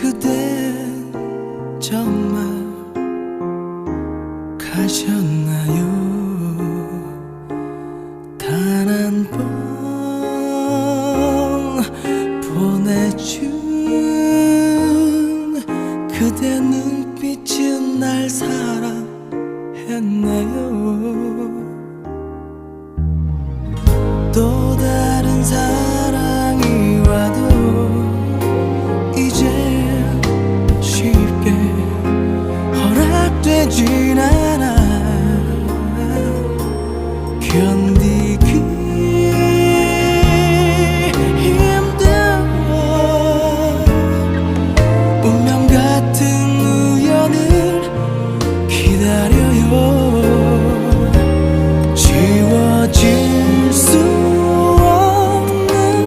그댄 정말 가셨나요? 단 한 번 보내준 그대 눈빛은 날 사랑했네요. 운명 같은 우연을 기다려요.